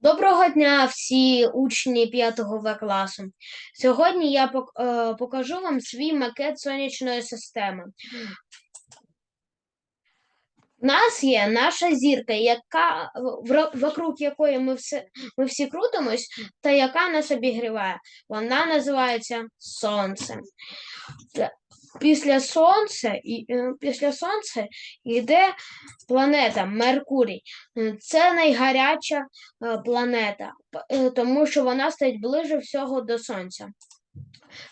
Доброго дня, всі учні 5 В класу. Сьогодні я е, покажу вам свій макет сонячної системи. У нас є наша зірка, яка вокруг якої ми, все, ми всі крутимось, та яка нас обігріває. Вона називається Сонце. Після сонця, і, е, після сонця йде планета Меркурій. Це найгаряча е, планета, е, тому що вона стоїть ближче всього до Сонця.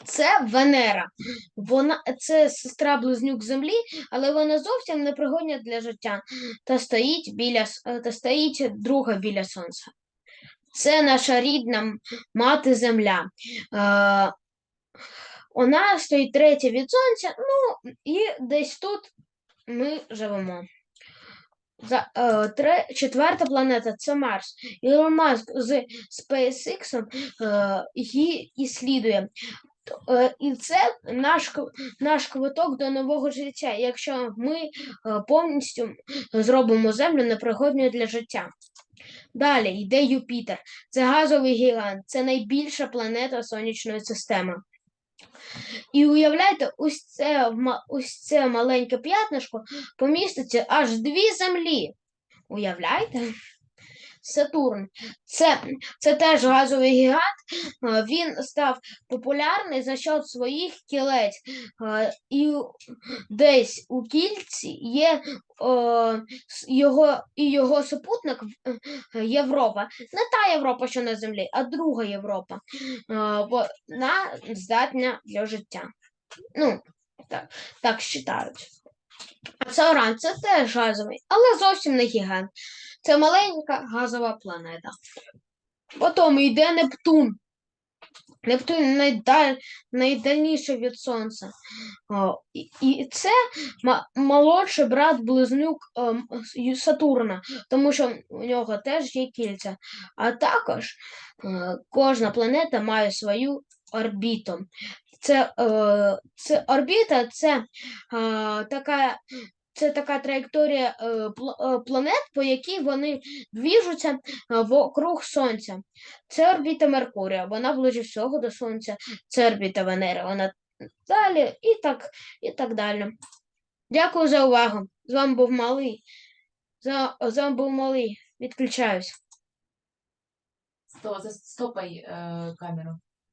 Це Венера. Вона це сестра близнюк Землі, але вона зовсім не пригодна для життя та стоїть біля та стоїть друга біля сонця. Це наша рідна мати Земля. Вона стоїть третя від сонця, ну і десь тут ми живемо. За, е, тре, четверта планета це Марс. Ілон Маск з SpaceX е, її іслідує. Е, І це наш, наш квиток до нового життя, якщо ми е, повністю зробимо Землю непригодною для життя. Далі йде Юпітер. Це газовий гігант, це найбільша планета сонячної системи. І уявляєте, ось це, ось це маленьке п'ятнишко поміститься аж дві землі. Уявляєте? Сатурн. Це, це теж газовий гігант. Він став популярний за счет своїх кілець. І десь у кільці є його, і його супутник е, Європа. Не та Європа, що на землі, а друга Європа. Вона здатна для життя. Ну, так, так вважають. А це Оран, це теж газовий, але зовсім не гігант. Це маленька газова планета. Потім йде Нептун. Нептун найдаль... найдальніший від Сонця. О, і, і це молодший брат близнюк ем, Сатурна, тому що у нього теж є кільця. А також е, кожна планета має свою орбіту. Це, е, це орбіта це е, така. Це така траєкторія е, пл- е, планет, по якій вони двіжуться е, вокруг Сонця. Це орбіта Меркурія, вона ближче всього до Сонця. Це орбіта Венери, вона далі і так, і так далі. Дякую за увагу. З вами був малий. За, з вами був малий. Відключаюсь. Стопай е, камеру.